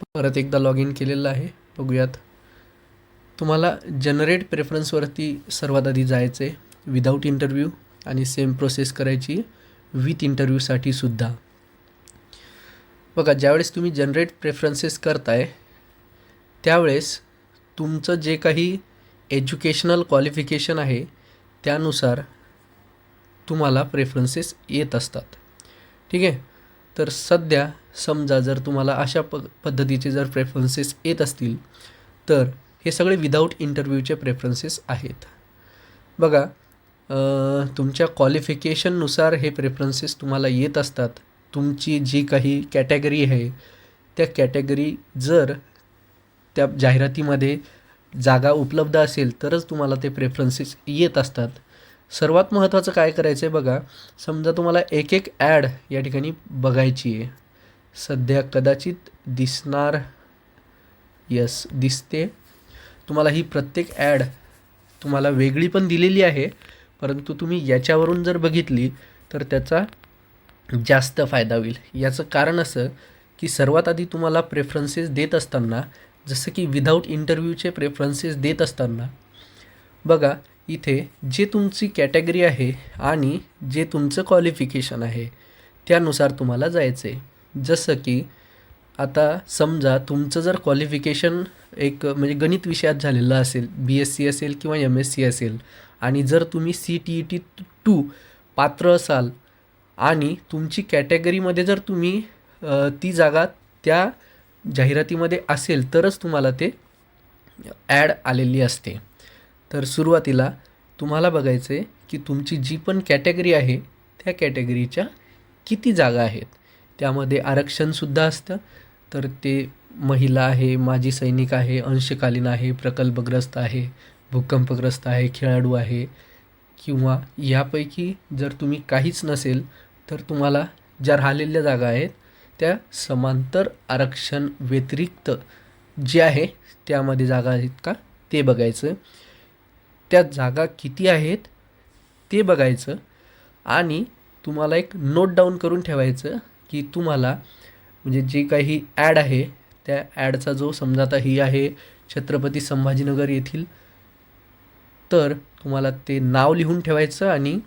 परत एकदा log in केलेलं आहे. बघूयात. तुम्हाला जनरेट प्रेफरन्सवरती सर्वात आधी जायचं आहे विदाऊट इंटरव्ह्यू आणि सेम प्रोसेस करायची विथ इंटरव्ह्यूसाठी सुद्धा. बघा ज्यावेळेस तुम्ही जनरेट प्रेफरन्सेस करताय त्यावेळेस तुमचं जे काही एज्युकेशनल क्वालिफिकेशन आहे त्यानुसार तुम्हाला प्रेफरन्सेस येत असतात. ठीक आहे? तर सध्या समजा जर तुम्हाला अशा प पद्धतीचे जर प्रेफरन्सेस येत असतील तर हे सगळे विदाऊट इंटरव्ह्यूचे प्रेफरन्सेस आहेत. बघा तुमच्या क्वालिफिकेशननुसार हे प्रेफरन्सेस तुम्हाला येत असतात. तुमची जी काही कॅटेगरी आहे त्या कॅटेगरी जर त्या जाहिरातीमध्ये जागा उपलब्ध असेल तरच तुम्हाला ते प्रेफरन्सेस येत असतात. सर्वात महत्त्वाचं काय करायचं आहे बघा समजा तुम्हाला एक एक ॲड या ठिकाणी बघायची आहे. सध्या कदाचित दिसणार यस दिसते. तुम्हाला ही प्रत्येक ॲड तुम्हाला वेगळी पण दिलेली आहे परंतु तुम्ही याच्यावरून जर बघितली तर त्याचा जास्त फायदा होईल. याचं कारण असं की सर्वात आधी तुम्हाला प्रेफरन्सेस देत असताना जसं की विदाऊट इंटरव्ह्यूचे प्रेफरन्सेस देत असताना बघा इथे जे तुमची कॅटेगरी आहे आणि जे तुमचं क्वालिफिकेशन आहे त्यानुसार तुम्हाला जायचं आहे जसं की आता समजा तुमचं जर क्वालिफिकेशन एक म्हणजे गणित विषयात झालेलं असेल बी एस सी असेल किंवा एम एस सी असेल आणि जर तुम्ही C T E T two पात्र असाल आणि तुमची कॅटेगरीमध्ये जर तुम्ही ती जागा त्या जाहिरातीमध्ये असेल तरच तुम्हाला ते ॲड आलेली असते. तर सुरुवातीला तुम्हाला बघायचं आहे की तुमची जी पण कॅटेगरी आहे त्या कॅटेगरीच्या किती जागा आहेत. त्यामध्ये आरक्षणसुद्धा असतं. तर ते महिला आहे माजी सैनिक आहे अंशकालीन आहे प्रकल्पग्रस्त आहे भूकंपग्रस्त आहे खेळाडू आहे किंवा यापैकी जर तुम्ही काहीच नसेल तर तुम्हाला ज्या राहिलेल्या जागा आहेत त्या समांतर आरक्षण व्यतिरिक्त जे आहे त्यामध्ये जागा आहेत का ते बघायचं. त्या जागा किती आहेत ते बघायचं. आणि तुम्हाला एक नोट डाऊन करून ठेवायचं की तुम्हाला म्हणजे जे काही ॲड आहे त्या ॲडचा जो समजा आता ही आहे छत्रपती संभाजीनगर येथील. तर तुम्हाला ते नाव लिहून ठेवायचं आणि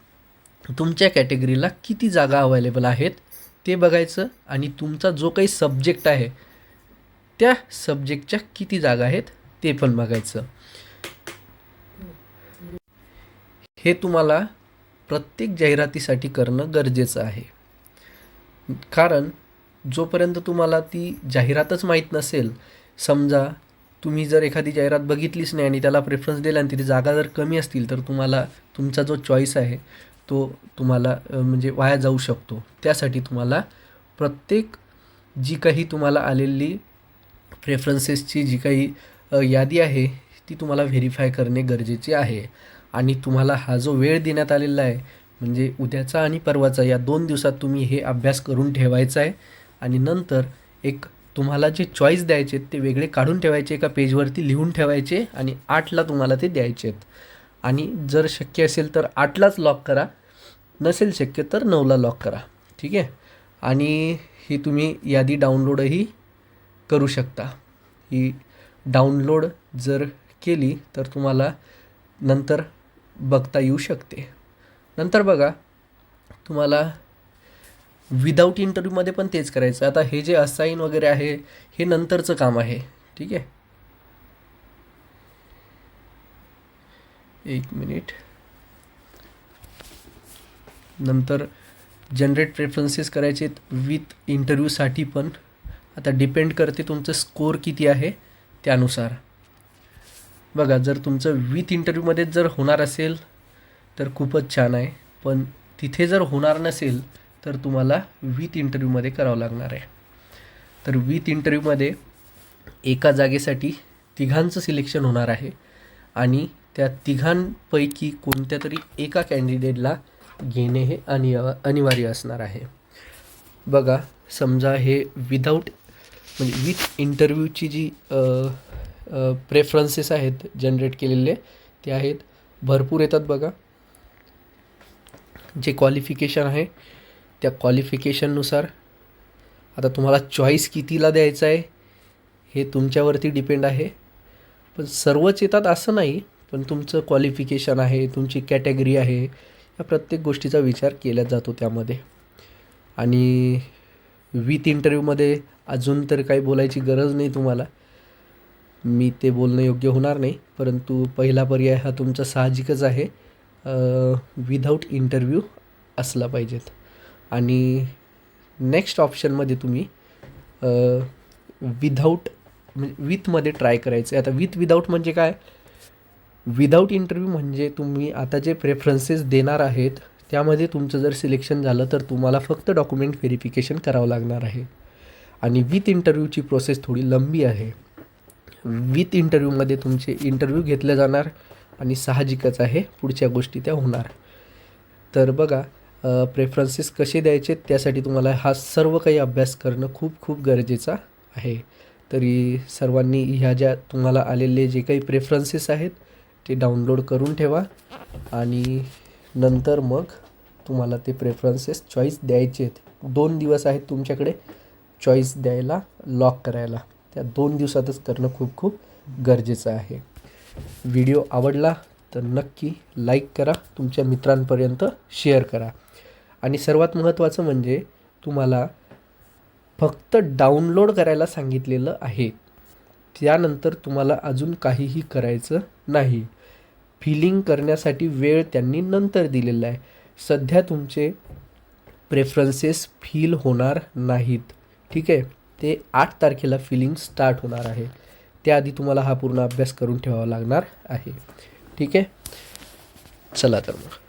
तुमच्या कॅटेगरीला किती जागा अवेलेबल आहेत ते बघायचं. आणि तुमचा जो काही सब्जेक्ट आहे त्या सब्जेक्टच्या किती जागा आहेत ते पण बघायचं. हे तुम्हाला प्रत्येक जाहिरातीसाठी करणं गरजेचं आहे. कारण जोपर्यंत तुम्हाला ती जाहिरातच माहीत नसेल समजा तुम्ही जर एखादी जाहिरात बघितलीच नाही आणि त्याला प्रेफरन्स दिला आणि तिथे जागा जर कमी असतील तर तुम्हाला तुमचा जो चॉईस आहे तो तुम्हाला म्हणजे वाया जाऊ शकतो. त्यासाठी तुम्हाला प्रत्येक जी काही तुम्हाला आलेली प्रेफरन्सेसची जी काही यादी आहे ती तुम्हाला व्हेरीफाय करणे गरजेचे आहे. आणि तुम्हाला हा जो वेळ देण्यात आलेला आहे म्हणजे उद्याचा आणि परवाचा या दोन दिवसात तुम्ही हे अभ्यास करून ठेवायचा आहे. आणि नंतर एक तुम्हाला जे चॉईस द्यायचे आहेत ते वेगळे काढून ठेवायचे एका पेजवरती लिहून ठेवायचे आणि आठला तुम्हाला ते द्यायचे आहेत. आणि जर शक्य असेल तर आठलाच लॉक करा नसेल शक्य तर नऊला लॉक करा. ठीक आहे? आणि ही तुम्ही यादी डाउनलोडही करू शकता. ही डाउनलोड जर केली तर तुम्हाला नंतर बघता येऊ शकते. नंतर बघा तुम्हाला विदाऊट इंटरव्ह्यूमध्ये पण तेच करायचं आता हे जे असाईन वगैरे आहे हे नंतरचं काम आहे. ठीक आहे? एक मिनिट नंतर जनरेट प्रेफरन्सेस करायचे विथ इंटरव्ह्यूसाठी पण. आता डिपेंड करते तुमचं स्कोअर किती आहे त्यानुसार. बघा जर तुमचं विथ इंटरव्ह्यूमध्येच जर होणार असेल तर खूपच छान आहे. पण तिथे जर होणार नसेल तर तुम्हाला विथ इंटरव्ह्यूमध्ये करावं लागणार आहे. तर विथ इंटरव्ह्यूमध्ये एका जागेसाठी तिघांचं सिलेक्शन होणार आहे आणि त्या तिघांपैकी कोणत्या तरी एका कॅन्डिडेटला घेणे हे अनिव अनिवार्य असणार आहे. बघा समजा हे विदाऊट म्हणजे विथ इंटरव्ह्यूची जी प्रेफरन्सेस आहेत जनरेट केलेले. ते आहेत. भरपूर येतात बघा. जे क्वालिफिकेशन आहे त्या क्वालिफिकेशननुसार आता तुम्हाला चॉईस कितीला द्यायचं आहे हे तुमच्यावरती डिपेंड आहे. पण सर्वच येतात असं नाही पण तुमचं क्वालिफिकेशन आहे तुमची कॅटेगरी आहे या प्रत्येक गोष्टीचा विचार केला जातो त्यामध्ये. आणि विथ इंटरव्ह्यूमध्ये अजून तर काही बोलायची गरज नाही तुम्हाला. मी ते बोलणं योग्य होणार नाही परंतु पहिला पर्याय हा तुमचा साहजिकच आहे. विदाऊट इंटरव्ह्यू असला पाहिजेत. आणि नेक्स्ट ऑप्शनमध्ये तुम्ही विदाऊट म्हणजे विथमध्ये ट्राय करायचं आहे आता विथ विदाऊट म्हणजे काय? विदाऊट इंटरव्ह्यू म्हणजे तुम्ही आता जे प्रेफरन्सेस देणार आहेत त्यामध्ये तुमचं जर सिलेक्शन झालं तर तुम्हाला फक्त डॉक्युमेंट व्हेरिफिकेशन करावं लागणार आहे. आणि विथ इंटरव्ह्यूची प्रोसेस थोडी लंबी आहे. विथ इंटरव्ह्यूमध्ये तुमचे इंटरव्ह्यू घेतले जाणार आणि साहजिकच आहे पुढच्या गोष्टी त्या होणार. तर बघा प्रेफरन्सेस कसे द्यायचे त्यासाठी तुम्हाला हा सर्व काही अभ्यास करणं खूप खूप गरजेचा आहे. तरी सर्वांनी ह्या ज्या तुम्हाला आलेले जे काही प्रेफरन्सेस आहेत ते डाउनलोड करून ठेवा आणि नंतर मग तुम्हाला ते प्रेफरन्सेस चॉईस द्यायचे आहेत दोन दिवस आहेत तुमच्याकडे चॉईस द्यायला लॉक करायला. त्या दोन दिवसातच करणं खूप खूप गरजेचं आहे. व्हिडिओ आवडला तर नक्की लाईक करा तुमच्या मित्रांपर्यंत शेअर करा. आणि सर्वात महत्त्वाचं म्हणजे तुम्हाला फक्त डाउनलोड करायला सांगितलेलं आहे. त्यानंतर तुम्हाला अजून काहीही करायचं नाही. फिलिंग करण्यासाठी वेळ त्यांनी नंतर दिलेला आहे. सध्या तुमचे प्रेफरन्सेस फील होणार नाहीत. ठीक आहे? ते आठ तारखेला फिलिंग स्टार्ट होणार आहे. त्याआधी तुम्हाला हा पूर्ण अभ्यास करून ठेवावा लागणार आहे. ठीक आहे? चला तर मग.